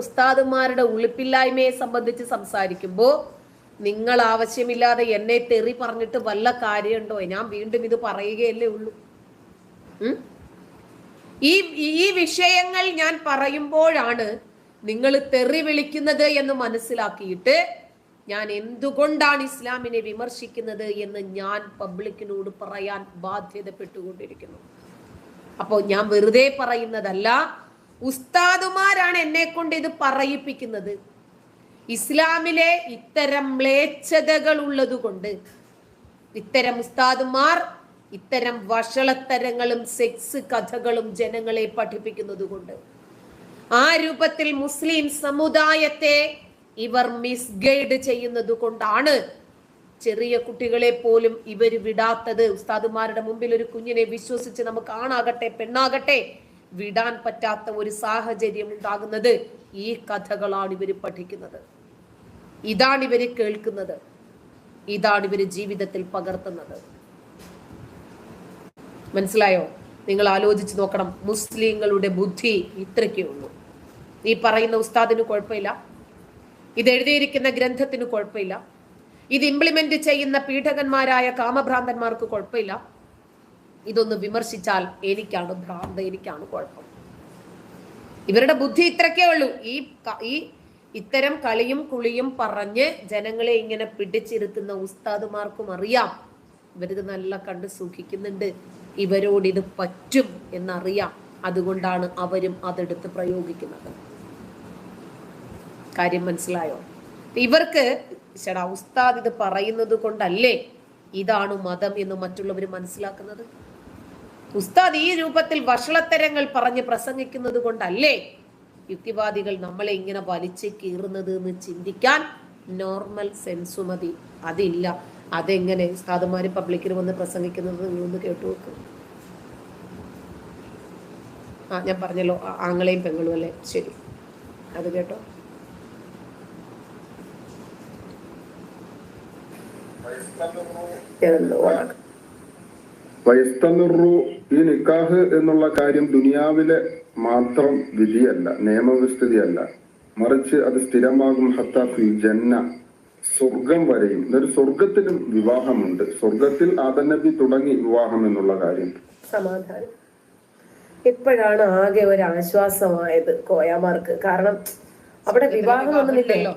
ഉസ്താദുമാരുടെ ഉളുപ്പില്ലായ്മയെ സംബന്ധിച്ച് സംസാരിക്കുമ്പോൾ നിങ്ങൾ ആവശ്യമില്ലാതെ എന്നെ തെറി പറഞ്ഞിട്ട് വല്ല കാര്യമുണ്ടോ? ഞാൻ വീണ്ടും ഇത് പറയുകയല്ലേ ഉള്ളൂ. ഈ ഈ വിഷയങ്ങൾ ഞാൻ പറയുമ്പോഴാണ് നിങ്ങൾ തെറി വിളിക്കുന്നത് എന്ന് മനസ്സിലാക്കിയിട്ട് ഞാൻ എന്തുകൊണ്ടാണ് ഇസ്ലാമിനെ വിമർശിക്കുന്നത് എന്ന് ഞാൻ പബ്ലിക്കിനോട് പറയാൻ ബാധ്യതപ്പെട്ടുകൊണ്ടിരിക്കുന്നു. അപ്പോൾ ഞാൻ വെറുതെ പറയുന്നതല്ല ഉസ്താദുമാരാണ് എന്നെ കൊണ്ട് ഇത് പറയിപ്പിക്കുന്നത്. ഇസ്ലാമിലെ ഇത്തരം മ്ലേച്ഛതകൾ ഉള്ളതുകൊണ്ട് ഇത്തരം ഉസ്താദുമാർ ഇത്തരം വഷളത്തരങ്ങളും സെക്സ് കഥകളും ജനങ്ങളെ പഠിപ്പിക്കുന്നത് കൊണ്ട് ആ രൂപത്തിൽ മുസ്ലിം സമുദായത്തെ ഇവർ മിസ്ഗൈഡ് ചെയ്യുന്നത് കൊണ്ടാണ് ചെറിയ കുട്ടികളെ പോലും ഇവർ വിടാത്തത്. ഉസ്താദുമാരുടെ മുമ്പിൽ ഒരു കുഞ്ഞിനെ വിശ്വസിച്ച് നമുക്ക് ആണാകട്ടെ പെണ്ണാകട്ടെ വിടാൻ പറ്റാത്ത ഒരു സാഹചര്യം ഉണ്ടാകുന്നത് ഈ കഥകളാണ് ഇവർ പഠിക്കുന്നത്. ഇതാണ് ഇവർ കേൾക്കുന്നത്. ഇതാണ് ഇവർ ജീവിതത്തിൽ പകർത്തുന്നത്. മനസ്സിലായോ? നിങ്ങൾ ആലോചിച്ച് നോക്കണം. മുസ്ലിങ്ങളുടെ ബുദ്ധി ഇത്രയ്ക്കേ ഉള്ളൂ. ഈ പറയുന്ന ഉസ്താദിന് കുഴപ്പമില്ല. ഇത് എഴുതിയിരിക്കുന്ന ഗ്രന്ഥത്തിന് കുഴപ്പമില്ല. ഇത് ഇംപ്ലിമെന്റ് ചെയ്യുന്ന പീഠകന്മാരായ കാമഭ്രാന്തന്മാർക്ക് കുഴപ്പമില്ല. ഇതൊന്ന് വിമർശിച്ചാൽ എനിക്കാണ് ഭ്രാന്ത് എനിക്കാണ് കുഴപ്പം. ഇവരുടെ ബുദ്ധി ഇത്രക്കേ ഉള്ളൂ. ഈ ഈ ഇത്തരം കളിയും കുളിയും പറഞ്ഞ് ജനങ്ങളെ ഇങ്ങനെ പിടിച്ചിരുത്തുന്ന ഉസ്താദുമാർക്കും അറിയാം. ഇവരിത് നല്ല കണ്ട് സൂക്ഷിക്കുന്നുണ്ട്. ഇവരോട് ഇത് പറ്റും എന്നറിയാം. അതുകൊണ്ടാണ് അവരും അതെടുത്ത് പ്രയോഗിക്കുന്നത്. കാര്യം മനസ്സിലായോ? ഇവർക്ക് ഉസ്താദ് ഇത് പറയുന്നത് കൊണ്ടല്ലേ ഇതാണ് മതം എന്ന് മറ്റുള്ളവർ മനസ്സിലാക്കുന്നത്? ഉസ്താദ് ഈ രൂപത്തിൽ വഷളത്തരങ്ങൾ പറഞ്ഞ് പ്രസംഗിക്കുന്നത് കൊണ്ടല്ലേ യുക്തിവാദികൾ നമ്മളെ ഇങ്ങനെ വലിച്ചു കീറുന്നത് എന്ന് ചിന്തിക്കാൻ നോർമൽ സെൻസ് മതി. അതില്ല. അതെങ്ങനെ ഉസ്താദുമാര് പബ്ലിക്കിൽ വന്ന് പ്രസംഗിക്കുന്നത് നിങ്ങളൊന്ന് കേട്ടു നോക്ക്. ആ ഞാൻ പറഞ്ഞല്ലോ ആങ്ങളെയും പെങ്ങളും അല്ലേ? ശരി. അത് കേട്ടോ. എന്തോ ആണ്. വയസ്തനുറു ഈ നിക്കാഹ് എന്നുള്ള കാര്യം ദുനിയാവിലെ മാത്രം വിധിയല്ല നിയമവിസ്ഥിതിയല്ല. മറിച്ച് അത് സ്ഥിരമാകും ഹത്ത ഫിൽ ജന്ന. സ്വർഗം വരെയും. എന്നൊരു സ്വർഗത്തിലും വിവാഹമുണ്ട്. സ്വർഗത്തിൽ ആദനബി തുടങ്ങി വിവാഹം എന്നുള്ള കാര്യം. സമാധാനം. ഇപ്പോഴാണ് ആകെ ഒരു ആശ്വാസമായത് കോയാമാർക്ക്. കാരണം അവിടെ വിവാഹം ഒന്നുമില്ലല്ലോ